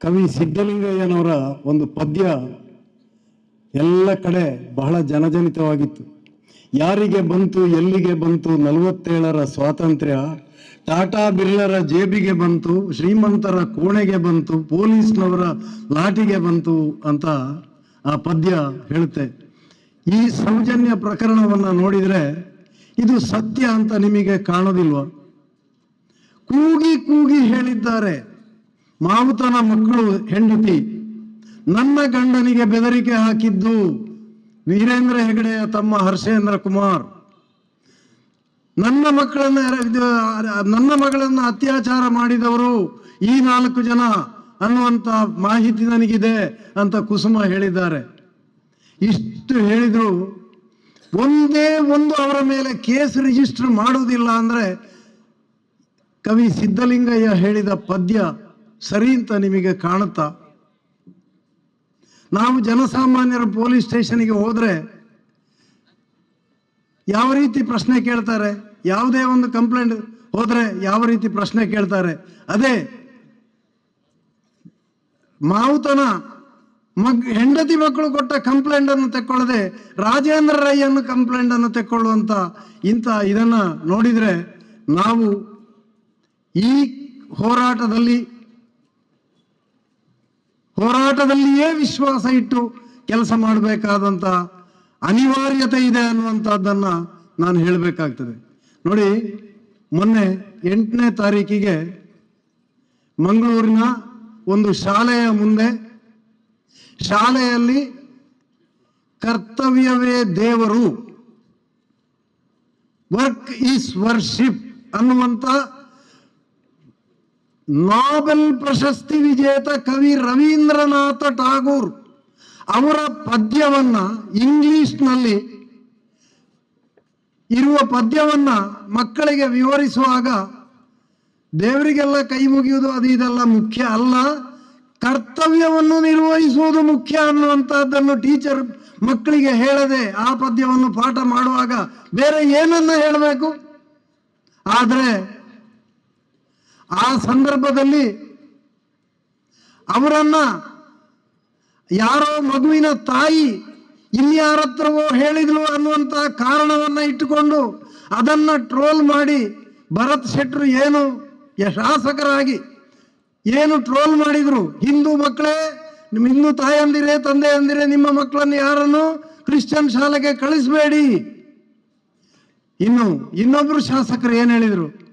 ಕವಿ ಸಿದ್ದಲಿಂಗಯ್ಯನವರ ಒಂದು ಪದ್ಯ ಎಲ್ಲ ಕಡೆ ಬಹಳ ಜನಜನಿತವಾಗಿತ್ತು. ಯಾರಿಗೆ ಬಂತು, ಎಲ್ಲಿಗೆ ಬಂತು, ನಲವತ್ತೇಳರ ಸ್ವಾತಂತ್ರ್ಯ, ಟಾಟಾ ಬಿರ್ಲರ ಜೇಬಿಗೆ ಬಂತು, ಶ್ರೀಮಂತರ ಕೋಣೆಗೆ ಬಂತು, ಪೊಲೀಸ್ನವರ ಲಾಟಿಗೆ ಬಂತು ಅಂತ ಆ ಪದ್ಯ ಹೇಳುತ್ತೆ. ಈ ಸೌಜನ್ಯ ಪ್ರಕರಣವನ್ನು ನೋಡಿದರೆ ಇದು ಸತ್ಯ ಅಂತ ನಿಮಗೆ ಕಾಣೋದಿಲ್ವ? ಕೂಗಿ ಕೂಗಿ ಹೇಳಿದ್ದಾರೆ. ಮಾವುತನ ಮಕ್ಕಳು ಹೆಂಡತಿ, ನನ್ನ ಗಂಡನಿಗೆ ಬೆದರಿಕೆ ಹಾಕಿದ್ದು ವೀರೇಂದ್ರ ಹೆಗಡೆಯ ತಮ್ಮ ಹರ್ಷೇಂದ್ರ ಕುಮಾರ್. ನನ್ನ ಮಕ್ಕಳನ್ನ ನನ್ನ ಮಗಳನ್ನ ಅತ್ಯಾಚಾರ ಮಾಡಿದವರು ಈ ನಾಲ್ಕು ಜನ ಅನ್ನುವಂತ ಮಾಹಿತಿ ನನಗಿದೆ ಅಂತ ಕುಸುಮ ಹೇಳಿದ್ದಾರೆ. ಇಷ್ಟು ಹೇಳಿದ್ರು, ಒಂದೇ ಒಂದು ಅವರ ಮೇಲೆ ಕೇಸ್ ರಿಜಿಸ್ಟರ್ ಮಾಡುವುದಿಲ್ಲ ಅಂದ್ರೆ ಕವಿ ಸಿದ್ದಲಿಂಗಯ್ಯ ಹೇಳಿದ ಪದ್ಯ ಸರಿ ಅಂತ ನಿಮಗೆ ಕಾಣುತ್ತಾ? ನಾವು ಜನಸಾಮಾನ್ಯರ ಪೊಲೀಸ್ ಸ್ಟೇಷನ್ಗೆ ಹೋದರೆ ಯಾವ ರೀತಿ ಪ್ರಶ್ನೆ ಕೇಳ್ತಾರೆ? ಯಾವುದೇ ಒಂದು ಕಂಪ್ಲೇಂಟ್ ಹೋದ್ರೆ ಯಾವ ರೀತಿ ಪ್ರಶ್ನೆ ಕೇಳ್ತಾರೆ? ಅದೇ ಮಾವುತನ ಮಗ್ ಹೆಂಡತಿ ಮಕ್ಕಳು ಕೊಟ್ಟ ಕಂಪ್ಲೇಂಟ್ ಅನ್ನು ತೆಕ್ಕೊಳ್ಳದೆ ರಾಜೇಂದ್ರ ರೈಯನ್ನು ಕಂಪ್ಲೇಂಟನ್ನು ತೆಕ್ಕೊಳ್ಳುವಂತ ಇಂಥ ಇದನ್ನ ನೋಡಿದ್ರೆ ನಾವು ಈ ಹೋರಾಟದಲ್ಲಿ ಹೋರಾಟದಲ್ಲಿಯೇ ವಿಶ್ವಾಸ ಇಟ್ಟು ಕೆಲಸ ಮಾಡಬೇಕಾದಂತ ಅನಿವಾರ್ಯತೆ ಇದೆ ಅನ್ನುವಂಥದ್ದನ್ನು ನಾನು ಹೇಳಬೇಕಾಗ್ತದೆ. ನೋಡಿ, ಮೊನ್ನೆ ಎಂಟನೇ ತಾರೀಕಿಗೆ ಮಂಗಳೂರಿನ ಒಂದು ಶಾಲೆಯ ಮುಂದೆ ಶಾಲೆಯಲ್ಲಿ ಕರ್ತವ್ಯವೇ ದೇವರು ವರ್ಕ್ ಈಸ್ ವರ್ಷಿಪ್ ಅನ್ನುವಂತ ನಾಬೆಲ್ ಪ್ರಶಸ್ತಿ ವಿಜೇತ ಕವಿ ರವೀಂದ್ರನಾಥ ಟಾಗೂರ್ ಅವರ ಪದ್ಯವನ್ನ ಇಂಗ್ಲಿಷ್ನಲ್ಲಿ ಇರುವ ಪದ್ಯವನ್ನ ಮಕ್ಕಳಿಗೆ ವಿವರಿಸುವಾಗ ದೇವರಿಗೆಲ್ಲ ಕೈ ಮುಗಿಯುವುದು ಅದು ಇದೆಲ್ಲ ಮುಖ್ಯ ಅಲ್ಲ. ಕರ್ತವ್ಯವನ್ನು ನಿರ್ವಹಿಸುವುದು ಮುಖ್ಯ ಅನ್ನುವಂಥದ್ದನ್ನು ಟೀಚರ್ ಮಕ್ಕಳಿಗೆ ಹೇಳದೆ ಆ ಪದ್ಯವನ್ನು ಪಾಠ ಮಾಡುವಾಗ ಬೇರೆ ಏನನ್ನ ಹೇಳಬೇಕು? ಆದರೆ ಆ ಸಂದರ್ಭದಲ್ಲಿ ಅವರನ್ನ ಯಾರೋ ಮಗುವಿನ ತಾಯಿ ಇನ್ಯಾರ ಹತ್ರವೋ ಹೇಳಿದ್ಲು ಅನ್ನುವಂಥ ಕಾರಣವನ್ನು ಇಟ್ಟುಕೊಂಡು ಅದನ್ನ ಟ್ರೋಲ್ ಮಾಡಿ ಭರತ್ ಶೆಟ್ರು ಏನು ಶಾಸಕರಾಗಿ ಏನು ಟ್ರೋಲ್ ಮಾಡಿದ್ರು? ಹಿಂದೂ ಮಕ್ಕಳೇ ನಿಮ್ಮ ಹಿಂದೂ ತಾಯಂದಿರೇ ತಂದೆ ಅಂದಿರೇ, ನಿಮ್ಮ ಮಕ್ಕಳನ್ನು ಯಾರನ್ನು? ಕ್ರಿಶ್ಚಿಯನ್ ಶಾಲೆಗೆ ಕಳಿಸಬೇಡಿ. ಇನ್ನು ಇನ್ನೊಬ್ರು ಶಾಸಕರು ಏನು ಹೇಳಿದ್ರು?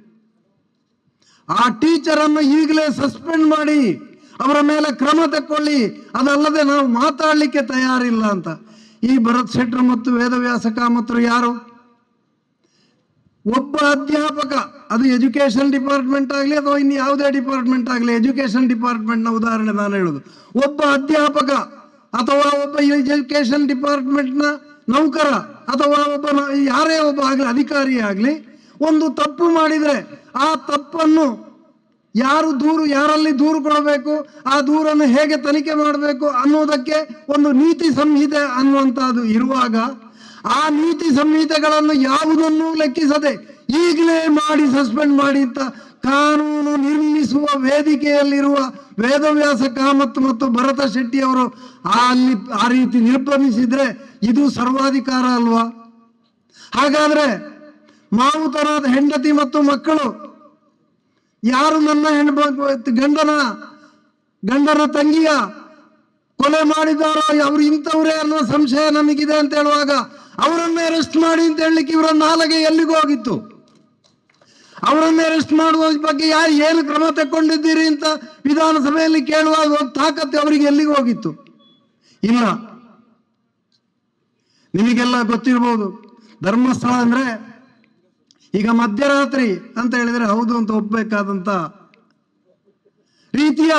ಆ ಟೀಚರ್ ಅನ್ನು ಈಗಲೇ ಸಸ್ಪೆಂಡ್ ಮಾಡಿ ಅವರ ಮೇಲೆ ಕ್ರಮ ತಕ್ಕೊಳ್ಳಿ. ಅದಲ್ಲದೆ ನಾವು ಮಾತಾಡಲಿಕ್ಕೆ ತಯಾರಿಲ್ಲ ಅಂತ. ಈ ಭರತ್ ಶೆಟ್ಟರು ಮತ್ತು ವೇದವ್ಯಾಸ ಕಾಮತ್ರು ಯಾರು? ಒಬ್ಬ ಅಧ್ಯಾಪಕ, ಅದು ಎಜುಕೇಶನ್ ಡಿಪಾರ್ಟ್ಮೆಂಟ್ ಆಗಲಿ ಅಥವಾ ಇನ್ನು ಯಾವುದೇ ಡಿಪಾರ್ಟ್ಮೆಂಟ್ ಆಗಲಿ ಎಜುಕೇಶನ್ ಡಿಪಾರ್ಟ್ಮೆಂಟ್ನ ಉದಾಹರಣೆ ನಾನು ಹೇಳೋದು. ಒಬ್ಬ ಅಧ್ಯಾಪಕ ಅಥವಾ ಒಬ್ಬ ಎಜುಕೇಶನ್ ಡಿಪಾರ್ಟ್ಮೆಂಟ್ನ ನೌಕರ ಅಥವಾ ಒಬ್ಬ ಯಾರೇ ಒಬ್ಬ ಆಗಲಿ, ಅಧಿಕಾರಿ ಆಗಲಿ, ಒಂದು ತಪ್ಪು ಮಾಡಿದ್ರೆ ಆ ತಪ್ಪನ್ನು ಯಾರು ದೂರು, ಯಾರಲ್ಲಿ ದೂರು ಕೊಡಬೇಕು, ಆ ದೂರನ್ನು ಹೇಗೆ ತನಿಖೆ ಮಾಡಬೇಕು ಅನ್ನೋದಕ್ಕೆ ಒಂದು ನೀತಿ ಸಂಹಿತೆ ಅನ್ನುವಂಥದ್ದು ಇರುವಾಗ ಆ ನೀತಿ ಸಂಹಿತೆಗಳನ್ನು ಯಾವುದನ್ನು ಲೆಕ್ಕಿಸದೆ ಈಗಲೇ ಮಾಡಿ ಸಸ್ಪೆಂಡ್ ಮಾಡಿ ಅಂತ ಕಾನೂನು ನಿರ್ಮಿಸುವ ವೇದಿಕೆಯಲ್ಲಿರುವ ವೇದವ್ಯಾಸ ಕಾಮತ್ ಮತ್ತು ಭರತ ಶೆಟ್ಟಿ ಅವರು ಅಲ್ಲಿ, ಆ ರೀತಿ ನಿರ್ಬಂಧಿಸಿದ್ರೆ ಇದು ಸರ್ವಾಧಿಕಾರ ಅಲ್ವಾ? ಹಾಗಾದ್ರೆ ಮಾವುತರಾದ ಹೆಂಡತಿ ಮತ್ತು ಮಕ್ಕಳು. ಯಾರು ನನ್ನ ಹೆಣ್ಣು ಗಂಡನ ಗಂಡನ ತಂಗಿಯ ಕೊಲೆ ಮಾಡಿದಾರೋ ಅವ್ರು ಇಂಥವ್ರೇ ಅನ್ನೋ ಸಂಶಯ ನಮಗಿದೆ ಅಂತ ಹೇಳುವಾಗ ಅವರನ್ನ ಅರೆಸ್ಟ್ ಮಾಡಿ ಅಂತ ಹೇಳಲಿಕ್ಕೆ ಇವರ ನಾಲಗೆ ಎಲ್ಲಿಗೂ ಹೋಗಿತ್ತು. ಅವರನ್ನ ಅರೆಸ್ಟ್ ಮಾಡುವ ಬಗ್ಗೆ ಯಾರು ಏನು ಕ್ರಮ ತಗೊಂಡಿದ್ದೀರಿ ಅಂತ ವಿಧಾನಸಭೆಯಲ್ಲಿ ಕೇಳುವಾಗ ಒಂದು ತಾಕತ್ತು ಅವರಿಗೆ ಎಲ್ಲಿಗೂ ಹೋಗಿತ್ತು. ಇಲ್ಲ. ನಿಮಗೆಲ್ಲ ಗೊತ್ತಿರ್ಬೋದು, ಧರ್ಮಸ್ಥಳ ಅಂದ್ರೆ ಈಗ ಮಧ್ಯರಾತ್ರಿ ಅಂತ ಹೇಳಿದ್ರೆ ಹೌದು ಅಂತ ಒಪ್ಪಬೇಕಾದಂತ ರೀತಿಯ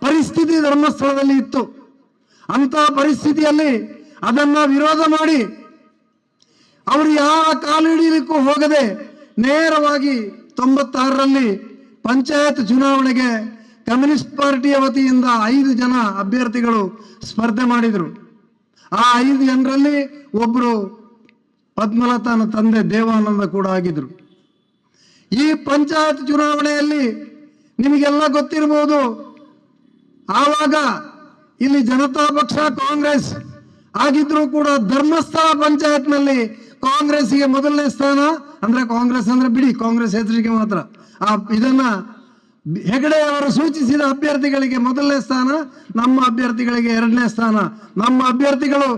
ಪರಿಸ್ಥಿತಿ ಧರ್ಮಸ್ಥಳದಲ್ಲಿ ಇತ್ತು. ಅಂತ ಪರಿಸ್ಥಿತಿಯಲ್ಲಿ ಅದನ್ನ ವಿರೋಧ ಮಾಡಿ ಅವರು ಯಾವ ಕಾಲು ಹಿಡಿಯಲಿಕ್ಕೂ ಹೋಗದೆ ನೇರವಾಗಿ ತೊಂಬತ್ತಾರರಲ್ಲಿ ಪಂಚಾಯತ್ ಚುನಾವಣೆಗೆ ಕಮ್ಯುನಿಸ್ಟ್ ಪಾರ್ಟಿಯ ವತಿಯಿಂದ ಐದು ಜನ ಅಭ್ಯರ್ಥಿಗಳು ಸ್ಪರ್ಧೆ ಮಾಡಿದರು. ಆ ಐದು ಜನರಲ್ಲಿ ಒಬ್ಬರು ಪದ್ಮಲತಾನ ತಂದೆ ದೇವಾನಂದ ಕೂಡ ಆಗಿದ್ರು. ಈ ಪಂಚಾಯತ್ ಚುನಾವಣೆಯಲ್ಲಿ ನಿಮಗೆಲ್ಲ ಗೊತ್ತಿರಬಹುದು ಆವಾಗ ಇಲ್ಲಿ ಜನತಾ ಪಕ್ಷ, ಕಾಂಗ್ರೆಸ್ ಆಗಿದ್ರೂ ಕೂಡ ಧರ್ಮಸ್ಥಳ ಪಂಚಾಯತ್ನಲ್ಲಿ ಕಾಂಗ್ರೆಸ್ಗೆ ಮೊದಲನೇ ಸ್ಥಾನ, ಅಂದ್ರೆ ಕಾಂಗ್ರೆಸ್ ಅಂದ್ರೆ ಬಿಡಿ, ಕಾಂಗ್ರೆಸ್ ಹೆಸರಿಗೆ ಮಾತ್ರ. ಆ ಇದನ್ನ ಹೆಗಡೆ ಅವರು ಸೂಚಿಸಿದ ಅಭ್ಯರ್ಥಿಗಳಿಗೆ ಮೊದಲನೇ ಸ್ಥಾನ, ನಮ್ಮ ಅಭ್ಯರ್ಥಿಗಳಿಗೆ ಎರಡನೇ ಸ್ಥಾನ. ನಮ್ಮ ಅಭ್ಯರ್ಥಿಗಳು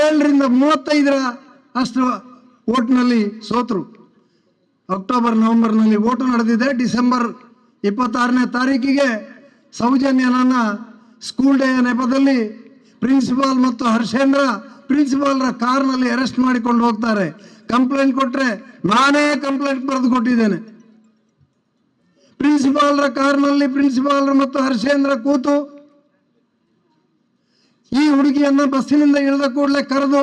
ಏಳರಿಂದ ಮೂವತ್ತೈದರ ಅಷ್ಟು ಓಟ್ನಲ್ಲಿ ಸೋತರು. ಅಕ್ಟೋಬರ್, ನವೆಂಬರ್ನಲ್ಲಿ ಓಟು ನಡೆದಿದೆ. ಡಿಸೆಂಬರ್ ಇಪ್ಪತ್ತಾರನೇ ತಾರೀಕಿಗೆ ಸೌಜನ್ಯ ನನ್ನ ಸ್ಕೂಲ್ ಡೇ ನೆಪದಲ್ಲಿ ಪ್ರಿನ್ಸಿಪಾಲ್ ಮತ್ತು ಹರ್ಷೇಂದ್ರ ಪ್ರಿನ್ಸಿಪಾಲ್ರ ಕಾರ್ನಲ್ಲಿ ಅರೆಸ್ಟ್ ಮಾಡಿಕೊಂಡು ಹೋಗ್ತಾರೆ. ಕಂಪ್ಲೇಂಟ್ ಕೊಟ್ಟರೆ ನಾನೇ ಕಂಪ್ಲೇಂಟ್ ಬರೆದು ಕೊಟ್ಟಿದ್ದೇನೆ. ಪ್ರಿನ್ಸಿಪಾಲ್ರ ಕಾರ್ನಲ್ಲಿ ಪ್ರಿನ್ಸಿಪಾಲ್ರ ಮತ್ತು ಹರ್ಷೇಂದ್ರ ಕೂತು ಈ ಹುಡುಗಿಯನ್ನು ಬಸ್ಸಿನಿಂದ ಇಳಿದ ಕೂಡಲೇ ಕರೆದು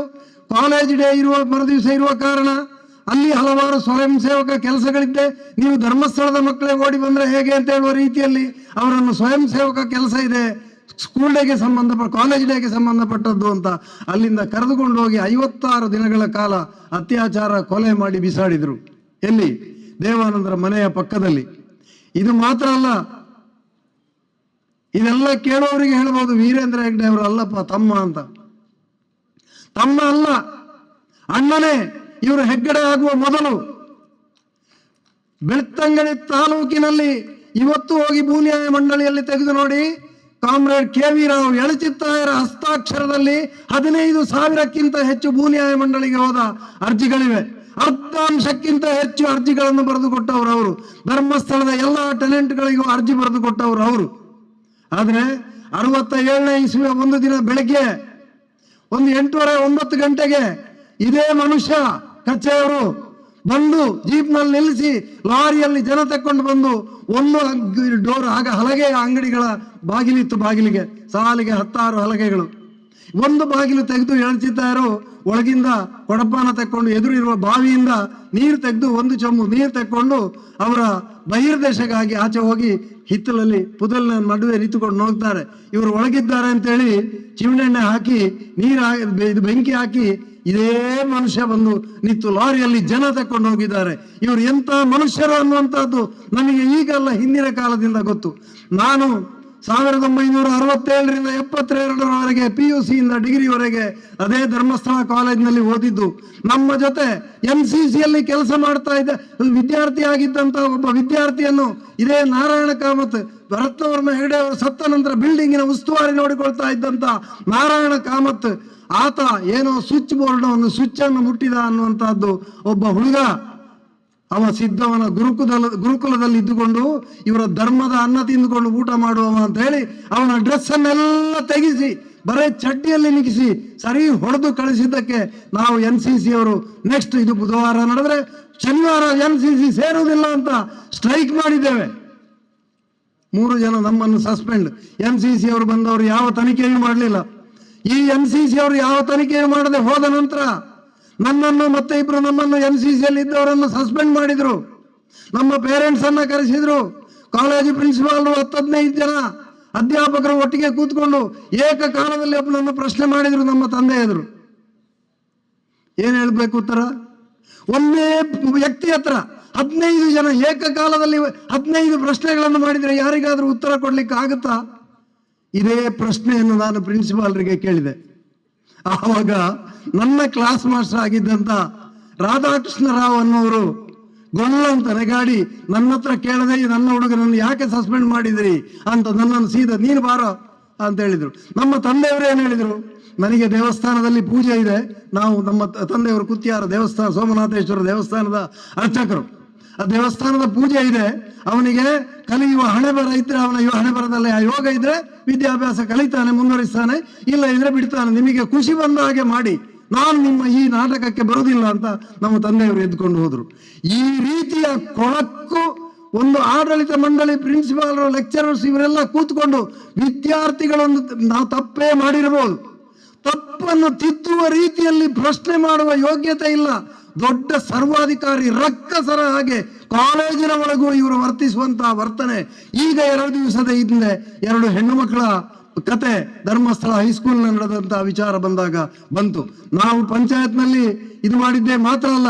ಕಾಲೇಜ್ ಡೇ ಇರುವ ಮರುದಿವಸ ಇರುವ ಕಾರಣ ಅಲ್ಲಿ ಹಲವಾರು ಸ್ವಯಂ ಸೇವಕ ಕೆಲಸಗಳಿದ್ದೆ. ನೀವು ಧರ್ಮಸ್ಥಳದ ಮಕ್ಕಳೇ ಓಡಿ ಬಂದ್ರೆ ಹೇಗೆ ಅಂತ ಹೇಳುವ ರೀತಿಯಲ್ಲಿ ಅವರನ್ನು ಸ್ವಯಂ ಸೇವಕ ಕೆಲಸ ಇದೆ. ಸ್ಕೂಲ್ ಡೇಗೆ ಸಂಬಂಧಪಟ್ಟ ಕಾಲೇಜ್ ಡೇಗೆ ಸಂಬಂಧಪಟ್ಟದ್ದು ಅಂತ ಅಲ್ಲಿಂದ ಕರೆದುಕೊಂಡು ಹೋಗಿ ಐವತ್ತಾರು ದಿನಗಳ ಕಾಲ ಅತ್ಯಾಚಾರ, ಕೊಲೆ ಮಾಡಿ ಬಿಸಾಡಿದ್ರು. ಎಲ್ಲಿ? ದೇವಾನಂದರ ಮನೆಯ ಪಕ್ಕದಲ್ಲಿ. ಇದು ಮಾತ್ರ ಅಲ್ಲ, ಇದೆಲ್ಲ ಕೇಳೋರಿಗೆ ಹೇಳ್ಬೋದು, ವೀರೇಂದ್ರ ಹೆಗ್ಡೆ ಅವರು ಅಲ್ಲಪ್ಪ ತಮ್ಮ ಅಂತ. ತಮ್ಮ ಅಲ್ಲ. ಅಣ್ಣನೇ, ಇವರು ಹೆಗ್ಗಡೆ ಆಗುವ ಮೊದಲು ಬೆಳ್ತಂಗಡಿ ತಾಲೂಕಿನಲ್ಲಿ ಇವತ್ತು ಹೋಗಿ ಭೂನ್ಯಾಯ ಮಂಡಳಿಯಲ್ಲಿ ತೆಗೆದು ನೋಡಿ ಕಾಮ್ರೇಡ್ ಕೆ ವಿ ರಾವ್ ಎಳಚಿತ್ತಾಯರ ಹಸ್ತಾಕ್ಷರದಲ್ಲಿ ಹದಿನೈದು ಸಾವಿರಕ್ಕಿಂತ ಹೆಚ್ಚು ಭೂನ್ಯಾಯ ಮಂಡಳಿಗೆ ಹೋದ ಅರ್ಜಿಗಳಿವೆ. ಅರ್ಧಾಂಶಕ್ಕಿಂತ ಹೆಚ್ಚು ಅರ್ಜಿಗಳನ್ನು ಬರೆದು ಕೊಟ್ಟವರು ಅವರು. ಧರ್ಮಸ್ಥಳದ ಎಲ್ಲ ಟೆನೆಂಟ್ಗಳಿಗೂ ಅರ್ಜಿ ಬರೆದು ಕೊಟ್ಟವರು ಅವರು. ಆದರೆ ಅರವತ್ತ ಏಳನೇ ಇಸ್ವಿಯ ಒಂದು ದಿನ ಬೆಳಗ್ಗೆ ಒಂದು ಎಂಟೂವರೆ, ಒಂಬತ್ತು ಗಂಟೆಗೆ ಇದೇ ಮನುಷ್ಯ ಕಚ್ಚೆಯವರು ಬಂದು ಜೀಪ್ನಲ್ಲಿ ನಿಲ್ಲಿಸಿ ಲಾರಿಯಲ್ಲಿ ಜನ ತಕ್ಕೊಂಡು ಬಂದು ಒಂದು ಡೋರ್ ಆಗ ಹಲಗೆ ಅಂಗಡಿಗಳ ಬಾಗಿಲಿತ್ತು ಬಾಗಿಲಿಗೆ, ಸಾಲಿಗೆ ಹತ್ತಾರು ಹಲಗೆಗಳು. ಒಂದು ಬಾಗಿಲು ತೆಗೆದು ಎಳ್ಚಿದ್ದಾರೋ ಒಳಗಿಂದ ಕೊಡಪಾನ ತಕ್ಕೊಂಡು ಎದುರಿರುವ ಬಾವಿಯಿಂದ ನೀರು ತೆಗೆದು ಒಂದು ಚಮ್ಮು ನೀರು ತೆಕ್ಕೊಂಡು ಅವರ ಬಹಿರ್ದೇಶಕ್ಕಾಗಿ ಆಚೆ ಹೋಗಿ ಹಿತ್ತಲಲ್ಲಿ ಪುದಲ್ನ ನಡುವೆ ನಿಂತುಕೊಂಡು ನೋಡ್ತಾರೆ. ಇವರು ಒಳಗಿದ್ದಾರೆ ಅಂತೇಳಿ ಚಿಮಣೆಣ್ಣೆ ಹಾಕಿ, ನೀರು ಇದು ಬೆಂಕಿ ಹಾಕಿ ಇದೇ ಮನುಷ್ಯ ಬಂದು ನಿಂತು ಲಾರಿಯಲ್ಲಿ ಜನ ತಕ್ಕೊಂಡು ಹೋಗಿದ್ದಾರೆ. ಇವರು ಎಂತ ಮನುಷ್ಯರು ಅನ್ನುವಂಥದ್ದು ನಮಗೆ ಈಗಲ್ಲ ಹಿಂದಿನ ಕಾಲದಿಂದ ಗೊತ್ತು. ನಾನು ಸಾವಿರದ ಒಂಬೈನೂರ ಅರವತ್ತೇಳರಿಂದ ಎಪ್ಪತ್ತೆರಡರವರೆಗೆ ಪಿ ಯು ಸಿಯಿಂದ ಡಿಗ್ರಿವರೆಗೆ ಅದೇ ಧರ್ಮಸ್ಥಳ ಕಾಲೇಜಿನಲ್ಲಿ ಓದಿದ್ದು, ನಮ್ಮ ಜೊತೆ ಎಂ ಸಿ ಸಿಯಲ್ಲಿ ಕೆಲಸ ಮಾಡ್ತಾ ಇದ್ದ ವಿದ್ಯಾರ್ಥಿ ಆಗಿದ್ದಂಥ ಒಬ್ಬ ವಿದ್ಯಾರ್ಥಿಯನ್ನು ಇದೇ ನಾರಾಯಣ ಕಾಮತ್ ಭರತ್ನವರ್ಮ ಹೆಗಡೆ ಅವರು ಸತ್ತ ನಂತರ ಬಿಲ್ಡಿಂಗಿನ ಉಸ್ತುವಾರಿ ನೋಡಿಕೊಳ್ತಾ ಇದ್ದಂತ ನಾರಾಯಣ ಕಾಮತ್, ಆತ ಏನೋ ಸ್ವಿಚ್ ಬೋರ್ಡ್ ಸ್ವಿಚ್ ಅನ್ನು ಮುಟ್ಟಿದ ಅನ್ನುವಂಥದ್ದು ಒಬ್ಬ ಹುಡುಗ. ಅವ ಸಿದ್ಧವನ ಗುರುಕುಲ ಗುರುಕುಲದಲ್ಲಿ ಇದ್ದುಕೊಂಡು ಇವರ ಧರ್ಮದ ಅನ್ನ ತಿಂದುಕೊಂಡು ಊಟ ಮಾಡುವವ ಅಂತ ಹೇಳಿ ಅವನ ಡ್ರೆಸ್ ಅನ್ನೆಲ್ಲ ತೆಗಿಸಿ, ಬರೇ ಚಡ್ಡಿಯಲ್ಲಿ ನಿಗಿಸಿ ಸರಿ ಹೊಡೆದು ಕಳಿಸಿದ್ದಕ್ಕೆ ನಾವು ಎನ್ ಸಿ ಸಿ ಅವರು ನೆಕ್ಸ್ಟ್ ಇದು ಬುಧವಾರ ನಡೆದ್ರೆ ಶನಿವಾರ ಎನ್ ಸಿ ಸಿ ಸೇರುವುದಿಲ್ಲ ಅಂತ ಸ್ಟ್ರೈಕ್ ಮಾಡಿದ್ದೇವೆ. ಮೂರು ಜನ ನಮ್ಮನ್ನು ಸಸ್ಪೆಂಡ್ ಎನ್ ಸಿ ಸಿ ಅವರು ಬಂದವರು ಯಾವ ತನಿಖೆಯೂ ಮಾಡಲಿಲ್ಲ. ಈ ಎನ್ ಸಿ ಸಿ ಅವರು ಯಾವ ತನಿಖೆಯನ್ನು ಮಾಡದೆ ಹೋದ ನಂತರ ನನ್ನನ್ನು ಮತ್ತೆ ಇಬ್ರು ನಮ್ಮನ್ನು ಎನ್ ಸಿ ಸಿಯಲ್ಲಿ ಇದ್ದವರನ್ನು ಸಸ್ಪೆಂಡ್ ಮಾಡಿದ್ರು. ನಮ್ಮ ಪೇರೆಂಟ್ಸ್ ಅನ್ನ ಕರೆಸಿದ್ರು. ಕಾಲೇಜು ಪ್ರಿನ್ಸಿಪಾಲ್ ಹತ್ತು ಹದಿನೈದು ಜನ ಅಧ್ಯಾಪಕರು ಒಟ್ಟಿಗೆ ಕೂತ್ಕೊಂಡು ಏಕಕಾಲದಲ್ಲಿ ಒಬ್ಬನನ್ನು ಪ್ರಶ್ನೆ ಮಾಡಿದ್ರು ನಮ್ಮ ತಂದೆ ಎದುರು. ಏನು ಹೇಳ್ಬೇಕು ಉತ್ತರ? ಒಂದೇ ವ್ಯಕ್ತಿ ಹತ್ರ ಹದಿನೈದು ಜನ ಏಕಕಾಲದಲ್ಲಿ ಹದಿನೈದು ಪ್ರಶ್ನೆಗಳನ್ನು ಮಾಡಿದರೆ ಯಾರಿಗಾದರೂ ಉತ್ತರ ಕೊಡ್ಲಿಕ್ಕೆ ಆಗುತ್ತಾ ಇದೇ ಪ್ರಶ್ನೆಯನ್ನು ನಾನು ಪ್ರಿನ್ಸಿಪಾಲ್ರಿಗೆ ಕೇಳಿದೆ. ಆವಾಗ ನನ್ನ ಕ್ಲಾಸ್ ಮಾಸ್ಟರ್ ಆಗಿದ್ದಂತ ರಾಧಾಕೃಷ್ಣ ರಾವ್ ಅನ್ನೋರು ಗೊಲ್ಲಂತ ರೆಗಾಡಿ ನನ್ನ ಹತ್ರ ಕೇಳದೆ ನನ್ನ ಹುಡುಗನನ್ನು ಯಾಕೆ ಸಸ್ಪೆಂಡ್ ಮಾಡಿದಿರಿ ಅಂತ ನನ್ನನ್ನು ಸೀದಾ ನೀನು ಬಾರೋ ಅಂತ ಹೇಳಿದ್ರು. ನಮ್ಮ ತಂದೆಯವರು ಏನು ಹೇಳಿದರು? ನನಗೆ ದೇವಸ್ಥಾನದಲ್ಲಿ ಪೂಜೆ ಇದೆ. ನಾವು ನಮ್ಮ ತಂದೆಯವರು ಕುತ್ತಿಯಾರ ದೇವಸ್ಥಾನ, ಸೋಮನಾಥೇಶ್ವರ ದೇವಸ್ಥಾನದ ಅರ್ಚಕರು. ಆ ದೇವಸ್ಥಾನದ ಪೂಜೆ ಇದೆ. ಅವನಿಗೆ ಕಲಿಯುವ ಹಣೆ ಬರ ಇದ್ರೆ ಅವನ ಹಣೆ ಬರದಲ್ಲಿ ಆ ಯೋಗ ಇದ್ರೆ ವಿದ್ಯಾಭ್ಯಾಸ ಕಲಿತಾನೆ ಮುಂದುವರಿಸ್ತಾನೆ ಇಲ್ಲ ಇದ್ರೆ ಬಿಡ್ತಾನೆ. ನಿಮಗೆ ಖುಷಿ ಬಂದ ಹಾಗೆ ಮಾಡಿ. ನಾನು ನಿಮ್ಮ ಈ ನಾಟಕಕ್ಕೆ ಬರುವುದಿಲ್ಲ ಅಂತ ನಮ್ಮ ತಂದೆಯವರು ಎದ್ಕೊಂಡು ಹೋದ್ರು. ಈ ರೀತಿಯ ಕೊಳಕು ಒಂದು ಆಡಳಿತ ಮಂಡಳಿ ಪ್ರಿನ್ಸಿಪಾಲ್ ಲೆಕ್ಚರರ್ಸ್ ಇವರೆಲ್ಲ ಕೂತ್ಕೊಂಡು ವಿದ್ಯಾರ್ಥಿಗಳೊಂದು ನಾವು ತಪ್ಪೇ ಮಾಡಿರಬಹುದು ತಪ್ಪನ್ನು ತಿದ್ದುವ ರೀತಿಯಲ್ಲಿ ಪ್ರಶ್ನೆ ಮಾಡುವ ಯೋಗ್ಯತೆ ಇಲ್ಲ. ದೊಡ್ಡ ಸರ್ವಾಧಿಕಾರಿ ರಕ್ಕಸರ ಹಾಗೆ ಕಾಲೇಜಿನ ಒಳಗೂ ಇವರು ವರ್ತಿಸುವಂತಹ ವರ್ತನೆ ಈಗ ಎರಡು ದಿವಸದ ಹಿಂದೆ ಎರಡು ಹೆಣ್ಣು ಮಕ್ಕಳ ಕತೆ ಧರ್ಮಸ್ಥಳ ಹೈಸ್ಕೂಲ್ ನಡೆದಂತಹ ವಿಚಾರ ಬಂದಾಗ ಬಂತು. ನಾವು ಪಂಚಾಯತ್ನಲ್ಲಿ ಇದು ಮಾಡಿದ್ದೇ ಮಾತ್ರ ಅಲ್ಲ,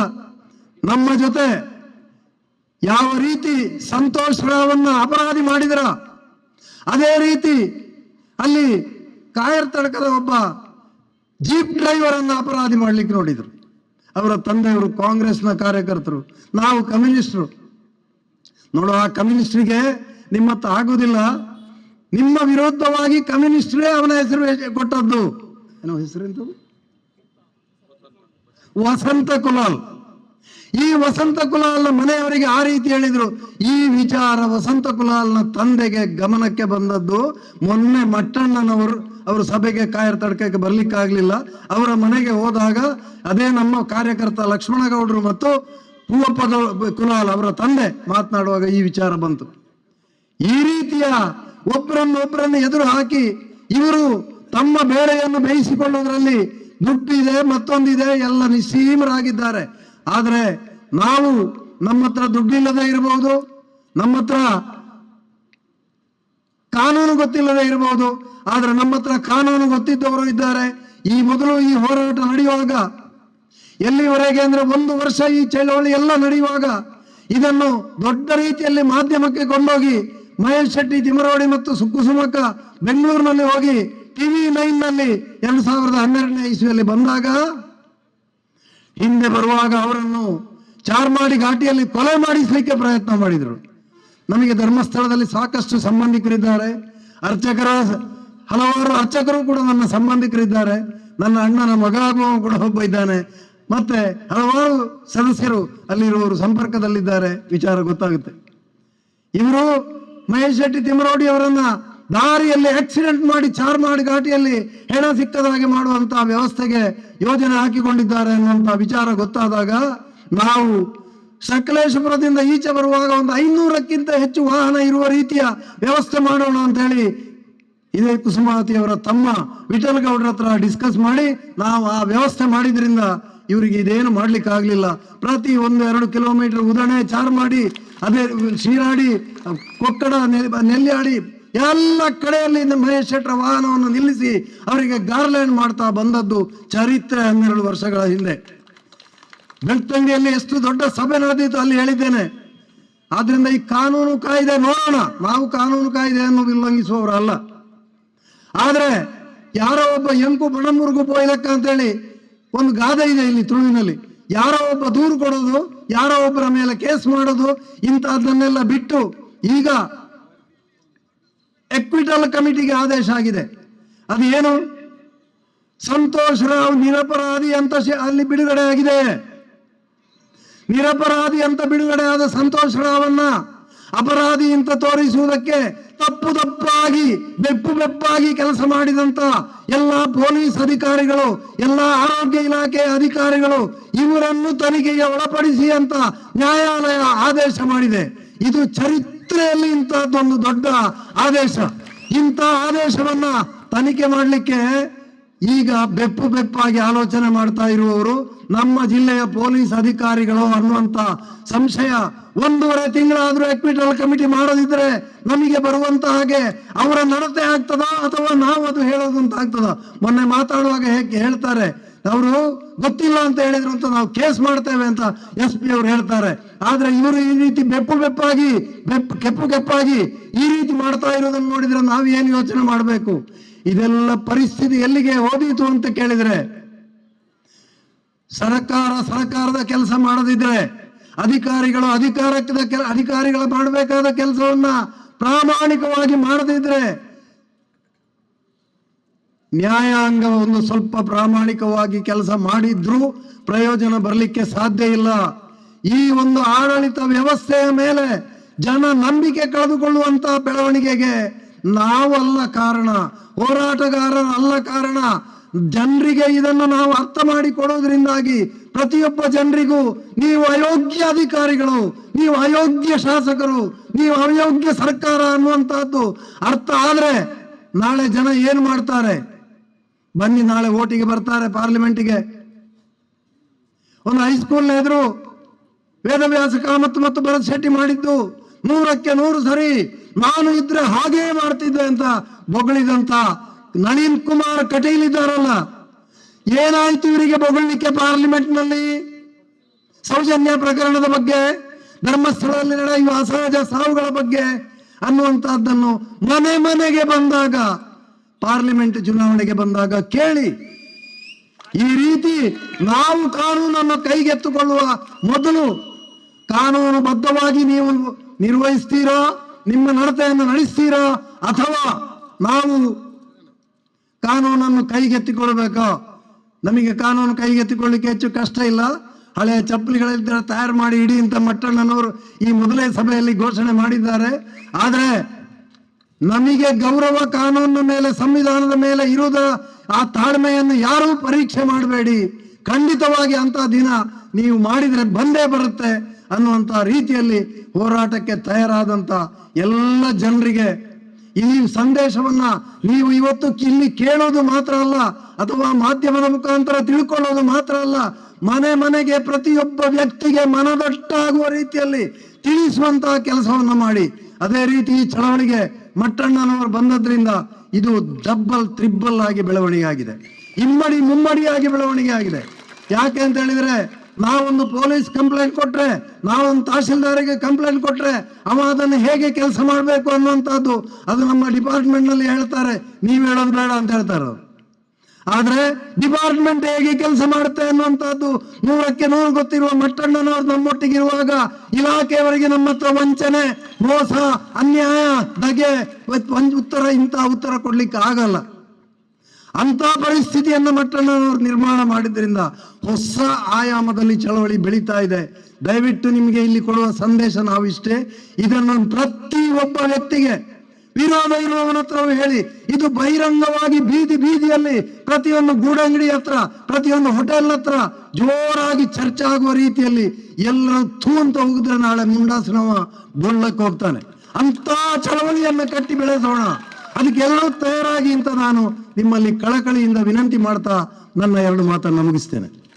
ನಮ್ಮ ಜೊತೆ ಯಾವ ರೀತಿ ಸಂತೋಷ್ ಅಪರಾಧಿ ಮಾಡಿದ್ರ, ಅದೇ ರೀತಿ ಅಲ್ಲಿ ಕಾಯರ್ ತಡಕದ ಒಬ್ಬ ಜೀಪ್ ಡ್ರೈವರ್ ಅನ್ನ ಅಪರಾಧಿ ಮಾಡ್ಲಿಕ್ಕೆ ನೋಡಿದ್ರು. ಅವರ ತಂದೆಯವರು ಕಾಂಗ್ರೆಸ್ನ ಕಾರ್ಯಕರ್ತರು. ನಾವು ಕಮ್ಯುನಿಸ್ಟ್ರು. ನೋಡು, ಆ ಕಮ್ಯುನಿಸ್ಟ್ರಿಗೆ ನಿಮ್ಮತ್ತ ಆಗೋದಿಲ್ಲ. ನಿಮ್ಮ ವಿರೋಧವಾಗಿ ಕಮ್ಯುನಿಸ್ಟ್ರೇ ಅವನ ಹೆಸರು ಕೊಟ್ಟದ್ದು. ಏನೋ ಹೆಸರು ವಸಂತ ಕುಲಾಲ್. ಈ ವಸಂತ ಕುಲಾಲ್ನ ಮನೆಯವರಿಗೆ ಆ ರೀತಿ ಹೇಳಿದ್ರು. ಈ ವಿಚಾರ ವಸಂತ ಕುಲಾಲ್ನ ತಂದೆಗೆ ಗಮನಕ್ಕೆ ಬಂದದ್ದು, ಮೊನ್ನೆ ಮಟ್ಟಣ್ಣನವರು ಅವರು ಸಭೆಗೆ ಕಾಯರ್ ತಡ್ಕಕ್ಕೆ ಬರ್ಲಿಕ್ಕಾಗ್ಲಿಲ್ಲ. ಅವರ ಮನೆಗೆ ಹೋದಾಗ ಅದೇ ನಮ್ಮ ಕಾರ್ಯಕರ್ತ ಲಕ್ಷ್ಮಣಗೌಡರು ಮತ್ತು ಪೂವಪ್ಪದ ಕುಲಾಲ್ ಅವರ ತಂದೆ ಮಾತನಾಡುವಾಗ ಈ ವಿಚಾರ ಬಂತು. ಈ ರೀತಿಯ ಒಬ್ಬರನ್ನು ಒಬ್ಬರನ್ನು ಎದುರು ಹಾಕಿ ಇವರು ತಮ್ಮ ಬೇಳೆಯನ್ನು ಬೇಯಿಸಿಕೊಳ್ಳುವುದರಲ್ಲಿ ದುಡ್ಡಿದೆ, ಮತ್ತೊಂದಿದೆ, ಎಲ್ಲ ನಿಸ್ಸೀಮರಾಗಿದ್ದಾರೆ. ಆದರೆ ನಾವು ನಮ್ಮ ಹತ್ರ ದುಡ್ಡಿಲ್ಲದೆ ಇರಬಹುದು, ನಮ್ಮ ಹತ್ರ ಕಾನೂನು ಗೊತ್ತಿಲ್ಲದೆ ಇರಬಹುದು, ಆದರೆ ನಮ್ಮ ಹತ್ರ ಕಾನೂನು ಗೊತ್ತಿದ್ದವರು ಇದ್ದಾರೆ. ಈ ಮೊದಲು ಈ ಹೋರಾಟ ನಡೆಯುವಾಗ, ಎಲ್ಲಿವರೆಗೆ ಅಂದ್ರೆ ಒಂದು ವರ್ಷ ಈ ಚಳವಳಿ ಎಲ್ಲ ನಡೆಯುವಾಗ, ಇದನ್ನು ದೊಡ್ಡ ರೀತಿಯಲ್ಲಿ ಮಾಧ್ಯಮಕ್ಕೆ ಕೊಂಡೋಗಿ ಮಹೇಶ್ ಶೆಟ್ಟಿ ತಿಮರೋಡಿ ಮತ್ತು ಸುಕ್ಕುಸುಮಕ್ಕ ಬೆಂಗಳೂರಿನಲ್ಲಿ ಹೋಗಿ ಟಿವಿ ನೈನ್ನಲ್ಲಿ ಎರಡ್ ಸಾವಿರದ ಹನ್ನೆರಡನೇ ಇಸ್ವಿಯಲ್ಲಿ ಬಂದಾಗ ಹಿಂದೆ ಬರುವಾಗ ಅವರನ್ನು ಚಾರ್ಮಾಡಿ ಘಾಟಿಯಲ್ಲಿ ಕೊಲೆ ಮಾಡಿಸಲಿಕ್ಕೆ ಪ್ರಯತ್ನ ಮಾಡಿದರು. ನಮಗೆ ಧರ್ಮಸ್ಥಳದಲ್ಲಿ ಸಾಕಷ್ಟು ಸಂಬಂಧಿಕರಿದ್ದಾರೆ. ಅರ್ಚಕರ ಹಲವಾರು ಅರ್ಚಕರು ಕೂಡ ನನ್ನ ಸಂಬಂಧಿಕರಿದ್ದಾರೆ. ನನ್ನ ಅಣ್ಣನ ಮಗ ಕೂಡ ಒಬ್ಬ ಇದ್ದಾನೆ. ಮತ್ತೆ ಹಲವಾರು ಸದಸ್ಯರು ಅಲ್ಲಿರುವವರು ಸಂಪರ್ಕದಲ್ಲಿದ್ದಾರೆ. ವಿಚಾರ ಗೊತ್ತಾಗುತ್ತೆ. ಇವರು ಮಹೇಶ್ ಶೆಟ್ಟಿ ತಿಮ್ಮರೋಡಿ ಅವರನ್ನ ದಾರಿಯಲ್ಲಿ ಆಕ್ಸಿಡೆಂಟ್ ಮಾಡಿ ಚಾರ್ಮಾಡಿ ಘಾಟಿಯಲ್ಲಿ ಹೆಣ ಸಿಕ್ಕದ ಹಾಗೆ ಮಾಡುವಂತಹ ವ್ಯವಸ್ಥೆಗೆ ಯೋಜನೆ ಹಾಕಿಕೊಂಡಿದ್ದಾರೆ ಅನ್ನುವಂತ ವಿಚಾರ ಗೊತ್ತಾದಾಗ ನಾವು ಸಕಲೇಶಪುರದಿಂದ ಈಚೆ ಬರುವಾಗ ಒಂದು ಐನೂರಕ್ಕಿಂತ ಹೆಚ್ಚು ವಾಹನ ಇರುವ ರೀತಿಯ ವ್ಯವಸ್ಥೆ ಮಾಡೋಣ ಅಂತ ಹೇಳಿ ಇದೇ ಕುಸುಮಾವತಿಯವರ ತಮ್ಮ ವಿಠಲ್ ಗೌಡ್ರ ಹತ್ರ ಡಿಸ್ಕಸ್ ಮಾಡಿ ನಾವು ಆ ವ್ಯವಸ್ಥೆ ಮಾಡಿದ್ರಿಂದ ಇವರಿಗೆ ಇದೇನು ಮಾಡ್ಲಿಕ್ಕೆ ಆಗ್ಲಿಲ್ಲ. ಪ್ರತಿ ಒಂದು ಎರಡು ಕಿಲೋಮೀಟರ್ ಉದಣೆ, ಚಾರ್ ಮಾಡಿ, ಅದೇ ಶೀರಾಡಿ ಕೊಕ್ಕಡ ನೆಲ್- ನೆಲ್ಯಾಡಿ ಎಲ್ಲ ಕಡೆಯಲ್ಲಿ ಮಹೇಶ್ ಶೆಟ್ಟರ ವಾಹನವನ್ನು ನಿಲ್ಲಿಸಿ ಅವರಿಗೆ ಗಾರ್ಲ್ಯಾಂಡ್ ಮಾಡ್ತಾ ಬಂದದ್ದು ಚರಿತ್ರೆ ಹನ್ನೆರಡು ವರ್ಷಗಳ ಹಿಂದೆ. ಬೆಳ್ತಂಗಿಯಲ್ಲಿ ಎಷ್ಟು ದೊಡ್ಡ ಸಭೆ ನಡೆದಿತ್ತು ಅಲ್ಲಿ ಹೇಳಿದ್ದೇನೆ. ಆದ್ರಿಂದ ಈ ಕಾನೂನು ಕಾಯ್ದೆ ನೋಡೋಣ. ನಾವು ಕಾನೂನು ಕಾಯ್ದೆಯನ್ನು ಉಲ್ಲಂಘಿಸುವವರಲ್ಲ ಆದ್ರೆ ಯಾರೋ ಒಬ್ಬ ಎಂಕು ಬಡಮೂರ್ಗು ಪೋಯ್ಲಕ್ಕ ಅಂತೇಳಿ ಒಂದು ಗಾದೆ ಇದೆ ಇಲ್ಲಿ ತುಳುವಿನಲ್ಲಿ. ಯಾರೋ ಒಬ್ಬ ದೂರು ಕೊಡೋದು, ಯಾರೋ ಒಬ್ಬರ ಮೇಲೆ ಕೇಸ್ ಮಾಡೋದು, ಇಂಥದ್ದನ್ನೆಲ್ಲ ಬಿಟ್ಟು ಈಗ ಎಕ್ವಿಟಲ್ ಕಮಿಟಿಗೆ ಆದೇಶ ಆಗಿದೆ. ಅದು ಏನು ಸಂತೋಷ್ ರಾವ್ ನಿರಪರಾಧಿ ಅಂತ ಅಲ್ಲಿ ಬಿಡುಗಡೆ ಆಗಿದೆ. ನಿರಪರಾಧಿ ಅಂತ ಬಿಡುಗಡೆ ಆದ ಸಂತೋಷ್ ರಾವನ್ನ ಅಪರಾಧಿ ಅಂತ ತೋರಿಸುವುದಕ್ಕೆ ತಪ್ಪು ತಪ್ಪಾಗಿ, ಬೆಪ್ಪು ಬೆಪ್ಪಾಗಿ ಕೆಲಸ ಮಾಡಿದಂತ ಎಲ್ಲ ಪೊಲೀಸ್ ಅಧಿಕಾರಿಗಳು, ಎಲ್ಲ ಆರೋಗ್ಯ ಇಲಾಖೆ ಅಧಿಕಾರಿಗಳು ಇವರನ್ನು ತನಿಖೆಗೆ ಒಳಪಡಿಸಿ ಅಂತ ನ್ಯಾಯಾಲಯ ಆದೇಶ ಮಾಡಿದೆ. ಇದು ಚರಿತ್ರೆಯಲ್ಲಿ ಇಂತಹದ್ದೊಂದು ದೊಡ್ಡ ಆದೇಶ. ಇಂಥ ಆದೇಶವನ್ನ ತನಿಖೆ ಮಾಡಲಿಕ್ಕೆ ಈಗ ಬೆಪ್ಪು ಬೆಪ್ಪಾಗಿ ಆಲೋಚನೆ ಮಾಡ್ತಾ ಇರುವವರು ನಮ್ಮ ಜಿಲ್ಲೆಯ ಪೊಲೀಸ್ ಅಧಿಕಾರಿಗಳು ಅನ್ನುವಂತ ಸಂಶಯ ಒಂದೂವರೆ ತಿಂಗಳಾದ್ರೂ ಎಕ್ವಿಟಲ್ ಕಮಿಟಿ ಮಾಡೋದಿದ್ರೆ ನಮಗೆ ಬರುವಂತ ಹಾಗೆ ಅವರ ನಡತೆ ಆಗ್ತದ ಅಥವಾ ನಾವು ಅದು ಹೇಳೋದಂತ ಆಗ್ತದ ಮೊನ್ನೆ ಮಾತಾಡುವಾಗ ಹೇಗೆ ಹೇಳ್ತಾರೆ ಅವರು ಗೊತ್ತಿಲ್ಲ ಅಂತ ಹೇಳಿದ್ರು ಅಂತ ನಾವು ಕೇಸ್ ಮಾಡ್ತೇವೆ ಅಂತ ಎಸ್ ಪಿ ಅವರು ಹೇಳ್ತಾರೆ. ಆದ್ರೆ ಇವರು ಈ ರೀತಿ ಬೆಪ್ಪು ಬೆಪ್ಪಾಗಿ, ಬೆಪ್ಪು ಕೆಪ್ಪು ಕೆಪ್ಪಾಗಿ ಈ ರೀತಿ ಮಾಡ್ತಾ ಇರೋದನ್ನು ನೋಡಿದ್ರೆ ನಾವು ಏನು ಯೋಚನೆ ಮಾಡಬೇಕು? ಇದೆಲ್ಲ ಪರಿಸ್ಥಿತಿ ಎಲ್ಲಿಗೆ ಓದೀತು ಅಂತ ಕೇಳಿದ್ರೆ, ಸರ್ಕಾರ ಸರ್ಕಾರದ ಕೆಲಸ ಮಾಡದಿದ್ರೆ, ಅಧಿಕಾರಿಗಳು ಅಧಿಕಾರಕ್ಕೆ ಅಧಿಕಾರಿಗಳು ಮಾಡಬೇಕಾದ ಕೆಲಸವನ್ನ ಪ್ರಾಮಾಣಿಕವಾಗಿ ಮಾಡದಿದ್ರೆ ನ್ಯಾಯಾಂಗ ಒಂದು ಸ್ವಲ್ಪ ಪ್ರಾಮಾಣಿಕವಾಗಿ ಕೆಲಸ ಮಾಡಿದ್ರೂ ಪ್ರಯೋಜನ ಬರಲಿಕ್ಕೆ ಸಾಧ್ಯ ಇಲ್ಲ. ಈ ಒಂದು ಆಡಳಿತ ವ್ಯವಸ್ಥೆಯ ಮೇಲೆ ಜನ ನಂಬಿಕೆ ಕಳೆದುಕೊಳ್ಳುವಂತ ಬೆಳವಣಿಗೆಗೆ ನಾವಲ್ಲ ಕಾರಣ. ಹೋರಾಟಗಾರರಲ್ಲ ಕಾರಣ. ಜನರಿಗೆ ಇದನ್ನು ನಾವು ಅರ್ಥ ಮಾಡಿ ಕೊಡೋದ್ರಿಂದಾಗಿ ಪ್ರತಿಯೊಬ್ಬ ಜನರಿಗೂ ನೀವು ಅಯೋಗ್ಯ ಅಧಿಕಾರಿಗಳು, ನೀವು ಅಯೋಗ್ಯ ಶಾಸಕರು, ನೀವು ಅಯೋಗ್ಯ ಸರ್ಕಾರ ಅನ್ನುವಂತಹದ್ದು ಅರ್ಥ ಆದ್ರೆ ನಾಳೆ ಜನ ಏನು ಮಾಡ್ತಾರೆ? ಬನ್ನಿ ನಾಳೆ ಓಟಿಗೆ ಬರ್ತಾರೆ ಪಾರ್ಲಿಮೆಂಟಿಗೆ. ಒಂದು ಹೈಸ್ಕೂಲ್ನ ಎದುರು ವೇದವ್ಯಾಸ ಕಾಮತ್ ಮತ್ತು ಭರತ್ ಶೆಟ್ಟಿ ಮಾಡಿದ್ದು ನೂರಕ್ಕೆ ನೂರು ಸರಿ. ನಾನು ಇದ್ರೆ ಹಾಗೇ ಮಾಡ್ತಿದ್ದೆ ಅಂತ ಬೊಗಳಿದಂತ ನಳೀನ್ ಕುಮಾರ್ ಕಟೀಲ್ ಇದ್ದಾರಲ್ಲ, ಏನಾಯ್ತು ಇವರಿಗೆ ಬೊಗಳಲಿಕ್ಕೆ ಪಾರ್ಲಿಮೆಂಟ್ನಲ್ಲಿ ಸೌಜನ್ಯ ಪ್ರಕರಣದ ಬಗ್ಗೆ, ಧರ್ಮಸ್ಥಳದಲ್ಲಿ ನಡೆಯುವ ಅಸಹಜ ಸಾವುಗಳ ಬಗ್ಗೆ ಅನ್ನುವಂತಹದ್ದನ್ನು ಮನೆ ಮನೆಗೆ ಬಂದಾಗ ಪಾರ್ಲಿಮೆಂಟ್ ಚುನಾವಣೆಗೆ ಬಂದಾಗ ಕೇಳಿ, ಈ ರೀತಿ ನಾವು ಕಾನೂನನ್ನು ಕೈಗೆತ್ತಿಕೊಳ್ಳುವ ಮೊದಲು ಕಾನೂನುಬದ್ಧವಾಗಿ ನೀವು ನಿರ್ವಹಿಸ್ತೀರಾ, ನಿಮ್ಮ ನಡತೆಯನ್ನು ನಡೆಸ್ತೀರಾ, ಅಥವಾ ನಾವು ಕಾನೂನನ್ನು ಕೈಗೆತ್ತಿಕೊಳ್ಬೇಕಾ? ನಮಗೆ ಕಾನೂನು ಕೈಗೆತ್ತಿಕೊಳ್ಳಿಕ್ಕೆ ಹೆಚ್ಚು ಕಷ್ಟ ಇಲ್ಲ. ಹಳೆಯ ಚಪ್ಪಲಿಗಳಿದ್ದರೆ ತಯಾರು ಮಾಡಿ ಇಡಿ ಅಂತ ಮಟ್ಟಣ್ಣನವರು ಈ ಮೊದಲೇ ಸಭೆಯಲ್ಲಿ ಘೋಷಣೆ ಮಾಡಿದ್ದಾರೆ. ಆದರೆ ನಮಗೆ ಗೌರವ ಕಾನೂನಿನ ಮೇಲೆ, ಸಂವಿಧಾನದ ಮೇಲೆ ಇರುವುದ, ಆ ತಾಳ್ಮೆಯನ್ನು ಯಾರೂ ಪರೀಕ್ಷೆ ಮಾಡಬೇಡಿ. ಖಂಡಿತವಾಗಿ ಅಂತ ದಿನ ನೀವು ಮಾಡಿದರೆ ಬಂದೇ ಬರುತ್ತೆ ಅನ್ನುವಂಥ ರೀತಿಯಲ್ಲಿ ಹೋರಾಟಕ್ಕೆ ತಯಾರಾದಂಥ ಎಲ್ಲ ಜನರಿಗೆ ಈ ಸಂದೇಶವನ್ನ ನೀವು ಇವತ್ತು ಇಲ್ಲಿ ಕೇಳೋದು ಮಾತ್ರ ಅಲ್ಲ, ಅಥವಾ ಮಾಧ್ಯಮದ ಮುಖಾಂತರ ತಿಳ್ಕೊಳ್ಳೋದು ಮಾತ್ರ ಅಲ್ಲ, ಮನೆ ಮನೆಗೆ ಪ್ರತಿಯೊಬ್ಬ ವ್ಯಕ್ತಿಗೆ ಮನದಟ್ಟಾಗುವ ರೀತಿಯಲ್ಲಿ ತಿಳಿಸುವಂತಹ ಕೆಲಸವನ್ನ ಮಾಡಿ. ಅದೇ ರೀತಿ ಈ ಚಳವಳಿಗೆ ಮಟ್ಟಣ್ಣನವರು ಬಂದದ್ರಿಂದ ಇದು ಡಬ್ಬಲ್, ತ್ರಿಬ್ಬಲ್ ಆಗಿ ಬೆಳವಣಿಗೆ ಆಗಿದೆ ಇಮ್ಮಡಿ ಮುಮ್ಮಡಿಯಾಗಿ ಬೆಳವಣಿಗೆ ಆಗಿದೆ ಯಾಕೆ ಅಂತ ಹೇಳಿದ್ರೆ, ನಾವೊಂದು ಪೊಲೀಸ್ ಕಂಪ್ಲೇಂಟ್ ಕೊಟ್ರೆ, ನಾವೊಂದು ತಹಶೀಲ್ದಾರಿಗೆ ಕಂಪ್ಲೇಂಟ್ ಕೊಟ್ರೆ, ಅವ ಅದನ್ನು ಹೇಗೆ ಕೆಲಸ ಮಾಡಬೇಕು ಅನ್ನುವಂಥದ್ದು ಅದು ನಮ್ಮ ಡಿಪಾರ್ಟ್ಮೆಂಟ್ನಲ್ಲಿ ಹೇಳ್ತಾರೆ. ನೀವು ಹೇಳೋದು ಬೇಡ ಅಂತ ಹೇಳ್ತಾರೆ. ಆದ್ರೆ ಡಿಪಾರ್ಟ್ಮೆಂಟ್ ಹೇಗೆ ಕೆಲಸ ಮಾಡುತ್ತೆ ಅನ್ನುವಂಥದ್ದು ನೂರಕ್ಕೆ ನೂರು ಗೊತ್ತಿರುವ ಮಟ್ಟಣ್ಣನವರು ನಮ್ಮೊಟ್ಟಿಗಿರುವಾಗ ಇಲಾಖೆಯವರಿಗೆ ನಮ್ಮ ಹತ್ರ ವಂಚನೆ, ಮೋಸ, ಅನ್ಯಾಯ ದಗೆ ಉತ್ತರ ಇಂತಹ ಉತ್ತರ ಕೊಡ್ಲಿಕ್ಕೆ ಆಗಲ್ಲ. ಅಂತ ಪರಿಸ್ಥಿತಿಯನ್ನು ಮಟ್ಟಣ್ಣನವರು ನಿರ್ಮಾಣ ಮಾಡಿದ್ರಿಂದ ಹೊಸ ಆಯಾಮದಲ್ಲಿ ಚಳವಳಿ ಬೆಳೀತಾ ಇದೆ. ದಯವಿಟ್ಟು ನಿಮಗೆ ಇಲ್ಲಿ ಕೊಡುವ ಸಂದೇಶ ನಾವಿಷ್ಟೇ. ಇದನ್ನು ಪ್ರತಿ ಒಬ್ಬ ವ್ಯಕ್ತಿಗೆ ವಿರೋಧ ಇರುವವನ ಹತ್ರ ಹೇಳಿ, ಇದು ಬಹಿರಂಗವಾಗಿ ಬೀದಿ ಬೀದಿಯಲ್ಲಿ ಪ್ರತಿಯೊಂದು ಗೂಡಂಗಡಿ ಹತ್ರ, ಪ್ರತಿಯೊಂದು ಹೋಟೆಲ್ ಹತ್ರ ಜೋರಾಗಿ ಚರ್ಚೆ ಆಗುವ ರೀತಿಯಲ್ಲಿ ಎಲ್ಲರೂ ಅಂತ ಹೋಗಿದ್ರೆ ನಾಳೆ ಮುಂಡಾಸನವ ಬೊಳ್ಳಕ್ಕೆ ಹೋಗ್ತಾನೆ. ಅಂತ ಚಳವಳಿಯನ್ನು ಕಟ್ಟಿ ಬೆಳೆಸೋಣ. ಅದಕ್ಕೆಲ್ಲರೂ ತಯಾರಾಗಿ ಅಂತ ನಾನು ನಿಮ್ಮಲ್ಲಿ ಕಳಕಳಿಯಿಂದ ವಿನಂತಿ ಮಾಡ್ತಾ ನನ್ನ ಎರಡು ಮಾತನ್ನು ಮುಗಿಸ್ತೇನೆ.